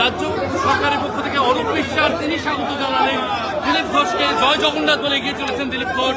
রাজ্য সরকারের পক্ষ থেকে অরূপ বিশ্বাস তিনি স্বাগত জানালেন দিলীপ ঘোষকে জয় জগন্নাথ বলে এগিয়ে চলেছেন দিলীপ ঘোষ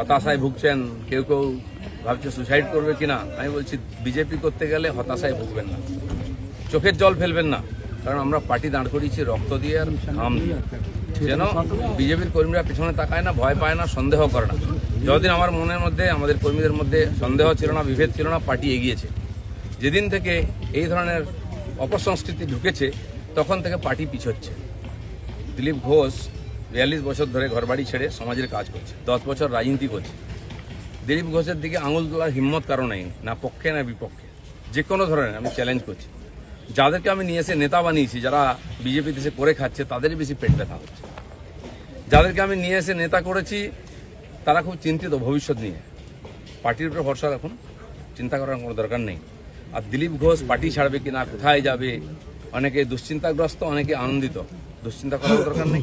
হতাশায় ভুগছেন, কেউ কেউ ভাবছে সুসাইড করবে কিনা? আমি বলছি বিজেপি করতে গেলে হতাশায় ভুগবেন না। চোখের জল ফেলবেন না। কারণ আমরা পার্টি দাঁড় করিয়েছি, রক্ত দিয়ে আর ঘাম দিয়ে। যেন বিজেপির কর্মীরা পিছনে তাকায় না, ভয় পায় না, সন্দেহ করে না। যতদিন আমার মনের মধ্যে, আমাদের কর্মীদের মধ্যে সন্দেহ ছিল না, বিভেদ ছিল না, পার্টি এগিয়েছে। যেদিন থেকে এই ধরনের অপসংস্কৃতি ঢুকেছে, তখন থেকে পার্টি পিছোচ্ছে। দিলীপ ঘোষ বিয়াল্লিশ বছর ধরে ঘরবাড়ি ছেড়ে সমাজের কাজ করছে। দশ বছর রাজনীতি করছে। দিলীপ ঘোষের দিকে আঙুল তোলার হিম্মত কারও নেই, না পক্ষে, না বিপক্ষে। যে কোনো ধরনের আমি চ্যালেঞ্জ করছি। যাদেরকে আমি নিয়ে এসে নেতা বানিয়েছি, যারা বিজেপি দেশে করে খাচ্ছে, তাদেরই বেশি পেট ব্যথা হচ্ছে। যাদেরকে আমি নিয়ে এসে নেতা করেছি, তারা খুব চিন্তিত ভবিষ্যৎ নিয়ে। পার্টির উপরে ভরসা রাখুন, চিন্তা করার কোনো দরকার নেই। আর দিলীপ ঘোষ পার্টি ছাড়বে কি না, কোথায় যাবে? অনেকে দুশ্চিন্তাগ্রস্ত, অনেকে আনন্দিত। দুশ্চিন্তা করার দরকার নেই।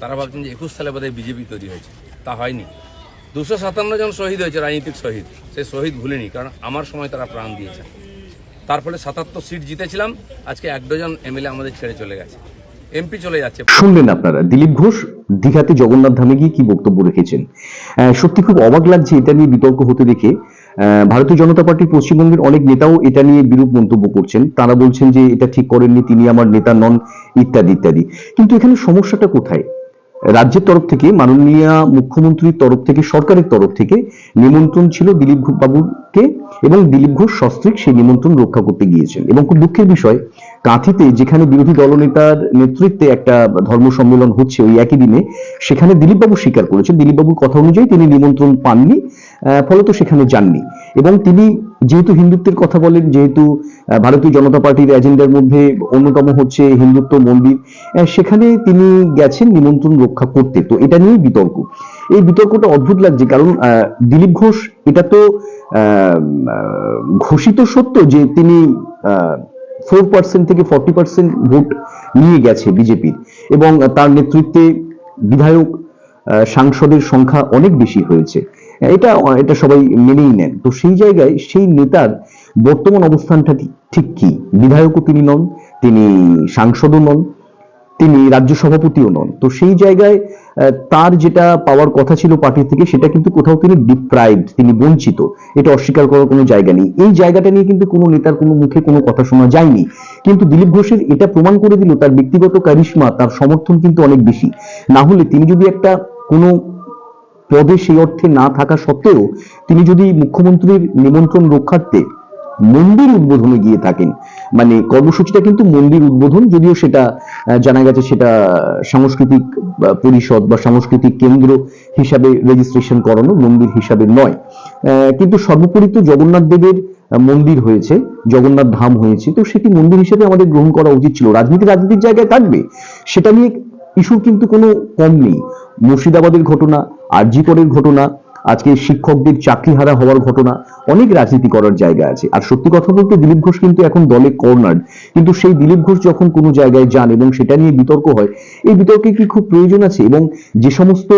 তারা ভাবছেন যে একুশ সালে বোধহয় বিজেপি তৈরি হয়েছে। তা হয়নি। দুশো সাতান্ন জন শহীদ হয়েছে, রাজনীতিক শহীদ। সে শহীদ ভুলেনি, কারণ আমার সময় তারা প্রাণ দিয়েছেন তার ফলে সাতাত্তর সিট জিতেছিলাম, আজকে এক ডজন এমএলএ আমাদের ছেড়ে চলে গেছে। এমপি চলে যাচ্ছে। শুনলেন আপনারা, দিলীপ ঘোষ, দীঘাতে জগন্নাথ ধামে গিয়ে কি বক্তব্য রেখেছেন? সত্যি খুব অবাক লাগছে এটা নিয়ে বিতর্ক হতে দেখে। ভারতীয় জনতা পার্টি পশ্চিমবঙ্গের অনেক নেতাও এটা নিয়ে বিরূপ মন্তব্য করছেন। তারা বলছেন যে এটা ঠিক করেননি, তিনি আমার নেতা নন, ইত্যাদি ইত্যাদি। কিন্তু এখানে সমস্যাটা কোথায়? রাজ্যের তরফ থেকে, মাননীয় মুখ্যমন্ত্রীর তরফ থেকে, সরকারের তরফ থেকে নিমন্ত্রণ ছিল দিলীপ ঘো- বাবুকে এবং দিলীপ ঘোষ সস্ত্রীক সেই নিমন্ত্রণ রক্ষা করতে গিয়েছেন। এবং খুব দুঃখের বিষয়, কাঁথিতে যেখানে বিরোধী দলনেতার নেতৃত্বে একটা ধর্ম সম্মেলন হচ্ছে ওই একই দিনে, সেখানে দিলীপবাবু স্বীকার করেছেন। দিলীপবাবুর কথা অনুযায়ী তিনি নিমন্ত্রণ পাননি ফলত সেখানে যাননি। এবং তিনি যেহেতু হিন্দুত্বের কথা বলেন, যেহেতু ভারতীয় জনতা পার্টির এজেন্ডার মধ্যে অন্যতম হচ্ছে হিন্দুত্ব মন্দির সেখানে তিনি গেছেন নিমন্ত্রণ রক্ষা করতে। তো এটা নিয়েই বিতর্ক। এই বিতর্কটা অদ্ভুত লাগছে, কারণ দিলীপ ঘোষ, এটা তো ঘোষিত সত্য যে তিনি ফোর পার্সেন্ট থেকে ফর্টি পার্সেন্ট ভোট নিয়ে গেছে বিজেপির। এবং তার নেতৃত্বে বিধায়ক সাংসদের সংখ্যা অনেক বেশি হয়েছে। এটা এটা সবাই মেনেই নেন। তো সেই জায়গায় সেই নেতার বর্তমান অবস্থানটা ঠিক- কি? বিধায়কও তিনি নন, তিনি সাংসদও নন, তিনি রাজ্য সভাপতিও নন। তো সেই জায়গায় তার যেটা পাওয়ার কথা ছিল পার্টি থেকে, সেটা কিন্তু কোথাও তিনি ডিপ্রাইভড তিনি বঞ্চিত। এটা অস্বীকার করার কোনো জায়গা নেই। এই জায়গাটা নিয়ে কিন্তু কোনো নেতার কোনো মুখে কোনো কথা শোনা যায়নি। কিন্তু দিলীপ ঘোষের এটা প্রমাণ করে দিল, তার ব্যক্তিগত কারিশমা, তার সমর্থন কিন্তু অনেক বেশি। না হলে তিনি যদি একটা কোনো পদে সেই অর্থে না থাকা সত্ত্বেও তিনি যদি মুখ্যমন্ত্রীর নিমন্ত্রণ রক্ষার্থে মন্দির উদ্বোধনে গিয়ে থাকেন মানে কর্মসূচিটা কিন্তু মন্দির উদ্বোধন, যদিও সেটা জানা গেছে সেটা সাংস্কৃতিক পরিষদ বা সাংস্কৃতিক কেন্দ্র হিসাবে রেজিস্ট্রেশন করানো মন্দির হিসাবে নয়। কিন্তু সর্বোপরি তো জগন্নাথ দেবের মন্দির হয়েছে, জগন্নাথ ধাম হয়েছে, তো সেটি মন্দির হিসেবে আমাদের গ্রহণ করা উচিত ছিল। রাজনীতি রাজনীতির জায়গায় থাকবে, সেটা নিয়ে ইস্যুর কিন্তু কোনো কম নেই। মুর্শিদাবাদের ঘটনা আরজি করের ঘটনা, আজকে শিক্ষকদের চাকরিহারা হওয়ার ঘটনা, অনেক রাজনীতি করার জায়গা আছে। আর সত্যি কথা বলতে দিলীপ ঘোষ কিন্তু এখন দলে কর্নার। কিন্তু সেই দিলীপ ঘোষ যখন কোনো জায়গায় যান এবং সেটা নিয়ে বিতর্ক হয়, এই বিতর্কে কি খুব প্রয়োজন আছে? এবং যে সমস্ত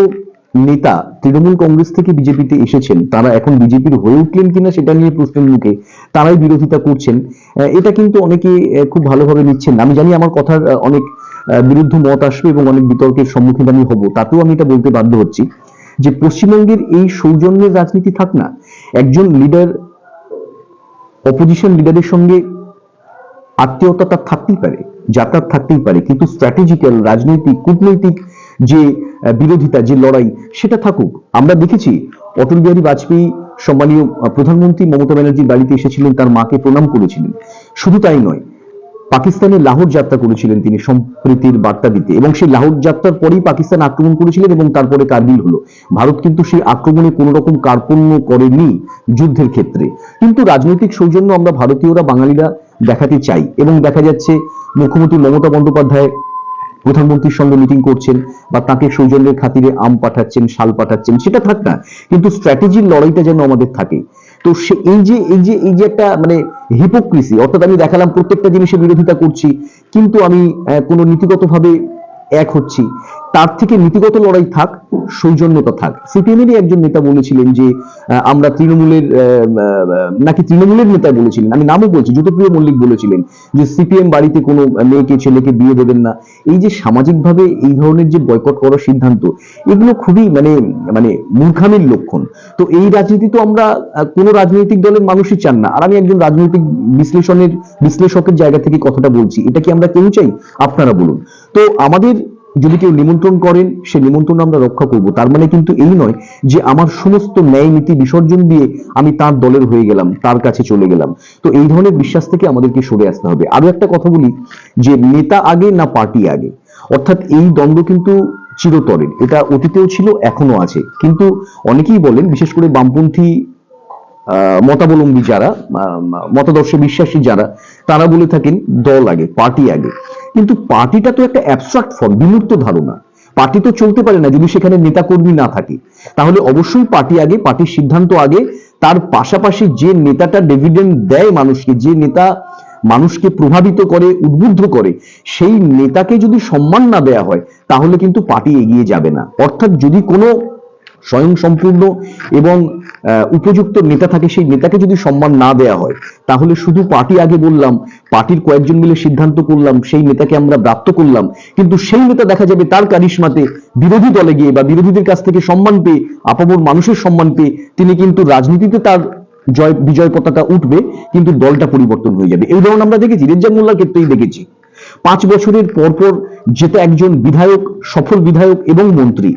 নেতা তৃণমূল কংগ্রেস থেকে বিজেপিতে এসেছেন, তারা এখন বিজেপির হয়ে উঠলেন কিনা সেটা নিয়ে প্রশ্নের মুখে তারাই বিরোধিতা করছেন। এটা কিন্তু অনেকে খুব ভালোভাবে নিচ্ছেন আমি জানি আমার কথার অনেক বিরুদ্ধ মত আসবে এবং অনেক বিতর্কের সম্মুখীন আমি হব, তাতেও আমি এটা বলতে বাধ্য হচ্ছি যে পশ্চিমবঙ্গের এই সৌজন্যের রাজনীতি থাক না, একজন লিডার অপোজিশন লিডারের সঙ্গে আত্মীয়তা তার থাকতেই পারে, যাতায়াত থাকতেই পারে, কিন্তু স্ট্র্যাটেজিক্যাল রাজনৈতিক, কূটনৈতিক যে বিরোধিতা, যে লড়াই, সেটা থাকুক। আমরা দেখেছি অটল বিহারী বাজপেয়ী সম্মানীয় প্রধানমন্ত্রী মমতা ব্যানার্জির বাড়িতে এসেছিলেন, তার মাকে প্রণাম করেছিলেন। শুধু তাই নয়, পাকিস্তানে লাহোর যাত্রা করেছিলেন তিনি সম্প্রীতির বার্তা দিতে, এবং সেই লাহোর যাত্রার পরেই পাকিস্তান আক্রমণ করেছিলেন এবং তারপরে কার্গিল হলো। ভারত কিন্তু সেই আক্রমণে কোনো রকম কার্পণ্য করেনি যুদ্ধের ক্ষেত্রে। কিন্তু রাজনৈতিক সৌজন্য আমরা ভারতীয়রা, বাঙালিরা দেখাতে চাই, এবং দেখা যাচ্ছে মুখ্যমন্ত্রী মমতা বন্দ্যোপাধ্যায় প্রধানমন্ত্রীর সঙ্গে মিটিং করছেন বা তাকে সৌজন্যের খাতিরে আম পাঠাচ্ছেন, শাল পাঠাচ্ছেন, সেটা থাক না, কিন্তু স্ট্র্যাটেজির লড়াইটা যেন আমাদের থাকে। তো সে এই যে এই যে এই যে একটা মানে হিপোক্রিসি অর্থাৎ আমি দেখালাম প্রত্যেকটা জিনিসের বিরোধিতা করছি, কিন্তু আমি কোনো নীতিগতভাবে এক হচ্ছি। তার থেকে নীতিগত লড়াই থাক, সৌজন্যতা থাক। সিপিএমেরই একজন নেতা বলেছিলেন যে আমরা তৃণমূলের নাকি তৃণমূলের নেতা বলেছিলেন, আমি নামও বলছি জ্যোতিপ্রিয় মল্লিক বলেছিলেন যে, সিপিএম বাড়িতে কোনো মেয়েকে, ছেলেকে বিয়ে দেবেন না। এই যে সামাজিকভাবে এই ধরনের যে বয়কট করার সিদ্ধান্ত, এগুলো খুবই মানে মানে মূর্খামির লক্ষণ। তো এই রাজনীতি তো আমরা কোনো রাজনৈতিক দলের মানুষই চান না। আর আমি একজন রাজনৈতিক বিশ্লেষণের, বিশ্লেষকের জায়গা থেকে কথাটা বলছি, এটা কি আমরা কেউ চাই? আপনারা বলুন। তো আমাদের যদি কেউ নিমন্ত্রণ করেন, সে নিমন্ত্রণ আমরা রক্ষা করব। তার মানে কিন্তু এই নয় যে আমার সমস্ত ন্যায় নীতি বিসর্জন দিয়ে আমি তার দলের হয়ে গেলাম, তার কাছে চলে গেলাম। তো এই ধরনের বিশ্বাস থেকে আমাদেরকে সরে আসতে হবে। আরও একটা কথা বলি যে নেতা আগে না পার্টি আগে? অর্থাৎ এই দ্বন্দ্ব কিন্তু চিরতরের এটা অতীতেও ছিল এখনও আছে। কিন্তু অনেকেই বলেন, বিশেষ করে বামপন্থী মতাবলম্বী যারা মতাদর্শে বিশ্বাসী যারা, তারা বলে থাকেন দল আগে, পার্টি আগে। কিন্তু পার্টিটা তো একটা অ্যাবস্ট্রাক্ট ফর্ম বিমূর্ত ধারণা। পার্টি তো চলতে পারে না যদি সেখানে নেতাকর্মী না থাকে। তাহলে অবশ্যই পার্টি আগে, পার্টির সিদ্ধান্ত আগে, তার পাশাপাশি যে নেতাটা ডিভিডেন্ড দেয় মানুষকে, যে নেতা মানুষকে প্রভাবিত করে, উদ্বুদ্ধ করে, সেই নেতাকে যদি সম্মান না দেয়া হয়, তাহলে কিন্তু পার্টি এগিয়ে যাবে না। অর্থাৎ যদি কোনো স্বয়ং সম্পূর্ণ এবং উপযুক্ত নেতা থাকে, সেই নেতাকে যদি সম্মান না দেয়া হয়, তাহলে শুধু পার্টি আগে বললাম, পার্টির কয়েকজন মিলে সিদ্ধান্ত করলাম, সেই নেতাকে আমরা প্রাপ্ত করলাম। কিন্তু সেই নেতা দেখা যাবে তার কারিশমাতে বিরোধী দলে গিয়ে বা বিরোধীদের কাছ থেকে সম্মান পেয়ে, আপামর মানুষের সম্মান পেয়ে, তিনি কিন্তু রাজনীতিতে তার জয়, বিজয় পতাকা উঠবে, কিন্তু দলটা পরিবর্তন হয়ে যাবে। এই ধরুন আমরা দেখেছি, রেজ্জাক মোল্লার ক্ষেত্রেই দেখেছি। পাঁচ বছরের পরপর যেটা একজন বিধায়ক, সফল বিধায়ক এবং মন্ত্রী,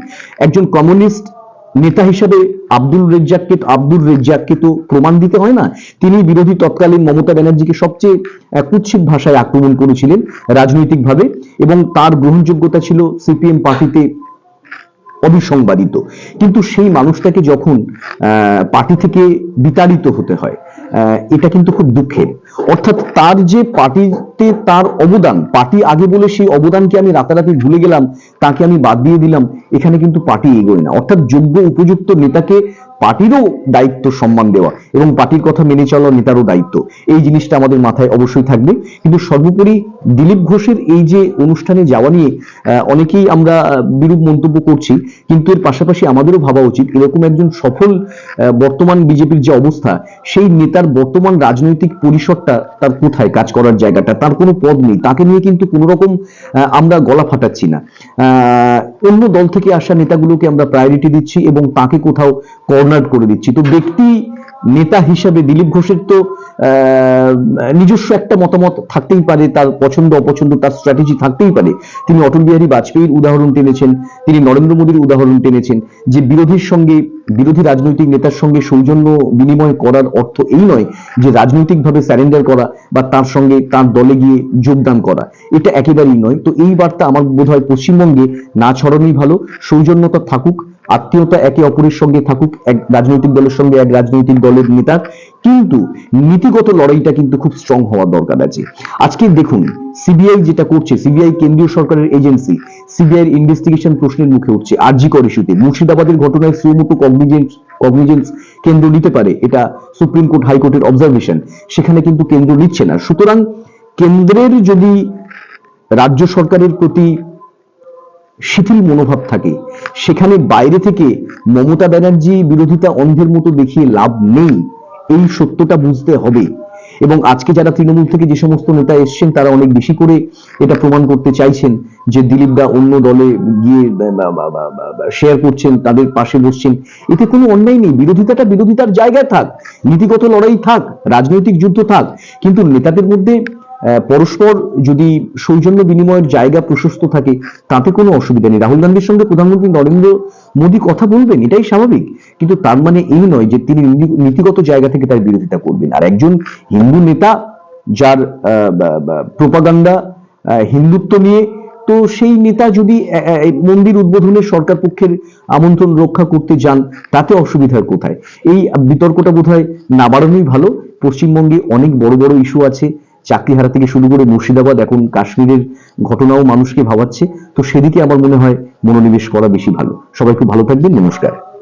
একজন কমিউনিস্ট নেতা হিসেবে আব্দুল রেজ্জাককে আব্দুল রেজ্জাককে তো প্রমাণ দিতে হয় না। তিনি বিরোধী তৎকালীন মমতা ব্যানার্জিকে সবচেয়ে কুৎসিত ভাষায় আক্রমণ করেছিলেন রাজনৈতিকভাবে এবং তার গ্রহণযোগ্যতা ছিল সিপিএম পার্টিতে অবিসংবাদিত। কিন্তু সেই মানুষটাকে যখন পার্টি থেকে বিতাড়িত হতে হয় এটা কিন্তু খুব দুঃখের অর্থাৎ তার যে পার্টিতে তার অবদান, পার্টি আগে বলে সেই অবদানকে আমি রাতারাতি ভুলে গেলাম, তাকে আমি বাদ দিয়ে দিলাম, এখানে কিন্তু পার্টি এগোয় না। অর্থাৎ যোগ্য উপযুক্ত নেতাকে পার্টিরও দায়িত্ব সম্মান দেওয়া এবং পার্টির কথা মেনে চলা নেতারও দায়িত্ব। এই জিনিসটা আমাদের মাথায় অবশ্যই থাকবে। কিন্তু সর্বোপরি দিলীপ ঘোষের এই যে অনুষ্ঠানে যাওয়া নিয়ে অনেকেই আমরা বিরূপ মন্তব্য করছি। কিন্তু এর পাশাপাশি আমাদেরও ভাবা উচিত, এরকম একজন সফল বর্তমান বিজেপির যে অবস্থা, সেই নেতার বর্তমান রাজনৈতিক পরিসরটা তার কোথায়, কাজ করার জায়গাটা? তার কোনো পদ নেই। তাকে নিয়ে কিন্তু কোনো রকম আমরা গলা ফাটাচ্ছি না। অন্য দল থেকে আসা নেতাগুলোকে আমরা প্রায়োরিটি দিচ্ছি এবং তাকে কোথাও কর্নার করে দিচ্ছি। তো ব্যক্তি নেতা হিসাবে দিলীপ ঘোষের তো নিজস্ব একটা মতামত থাকতেই পারে, তার পছন্দ, অপছন্দ, তার স্ট্র্যাটেজি থাকতেই পারে। তিনি অটল বিহারী বাজপেয়ীর উদাহরণ টেনেছেন, তিনি নরেন্দ্র মোদীর উদাহরণ টেনেছেন, যে বিরোধীর সঙ্গে বিরোধী রাজনৈতিক নেতার সঙ্গে সৌজন্য বিনিময় করার অর্থ এই নয় যে রাজনৈতিকভাবে স্যারেন্ডার করা বা তার সঙ্গে তার দলে গিয়ে যোগদান করা। এটা একেবারেই নয়। তো এই বার্তা আমার বোধ হয় পশ্চিমবঙ্গে না ছড়ানোই ভালো। সৌজন্যতা থাকুক, আত্মীয়তা একে অপরের সঙ্গে থাকুক, এক রাজনৈতিক দলের সঙ্গে এক রাজনৈতিক দলের নেতার কিন্তু নীতিগত লড়াইটা কিন্তু খুব স্ট্রং হওয়ার দরকার আছে। আজকে দেখুন সিবিআই যেটা করছে সিবিআই কেন্দ্রীয় সরকারের এজেন্সি সিবিআই ইনভেস্টিগেশন প্রশ্নের মুখে উঠছে আরজি কর ইস্যুতে মুর্শিদাবাদের ঘটনায় সুমোটো কগনিজেন্স কগনিজেন্স কেন্দ্র নিতে পারে, এটা সুপ্রিম কোর্ট হাইকোর্টের অবজারভেশন সেখানে কিন্তু কেন্দ্র নিচ্ছে না। সুতরাং কেন্দ্রের যদি রাজ্য সরকারের প্রতি শিথিল মনোভাব থাকে, সেখানে বাইরে থেকে মমতা ব্যানার্জি বিরোধিতা অন্ধের মতো দেখিয়ে লাভ নেই। এই সত্যটা বুঝতে হবে। এবং আজকে যারা তৃণমূল থেকে যে সমস্ত নেতা এসছেন, তারা অনেক বেশি করে এটা প্রমাণ করতে চাইছেন যে দিলীপ দা অন্য দলে গিয়ে শেয়ার করছেন, তাদের পাশে বসছেন। এতে কোনো অন্যায় নেই। বিরোধিতাটা বিরোধিতার জায়গায় থাক, নীতিগত লড়াই থাক, রাজনৈতিক যুদ্ধ থাক, কিন্তু নেতাদের মধ্যে পরস্পর যদি সৌজন্য বিনিময়ের জায়গা প্রশস্ত থাকে, তাতে কোনো অসুবিধা নেই। রাহুল গান্ধীর সঙ্গে প্রধানমন্ত্রী নরেন্দ্র মোদী কথা বলবেন, এটাই স্বাভাবিক। কিন্তু তার মানে এই নয় যে তিনি নীতিগত জায়গা থেকে তার বিরোধিতা করবেন। আর একজন হিন্দু নেতা, যার প্রোপাগান্ডা হিন্দুত্ব নিয়ে, তো সেই নেতা যদি মন্দির উদ্বোধনে সরকার পক্ষের আমন্ত্রণ রক্ষা করতে যান, তাতে অসুবিধার কোথায়? এই বিতর্কটা বোধহয় না বাড়ানোই ভালো। পশ্চিমবঙ্গে অনেক বড় বড় ইস্যু আছে। চাকরিহারা থেকে শুরু করে মুর্শিদাবাদ, এখন কাশ্মীরের ঘটনাও মানুষকে ভাবাচ্ছে। তো সেদিকে আমার মনে হয় মনোনিবেশ করা বেশি ভালো। সবাই খুব ভালো থাকবেন, নমস্কার।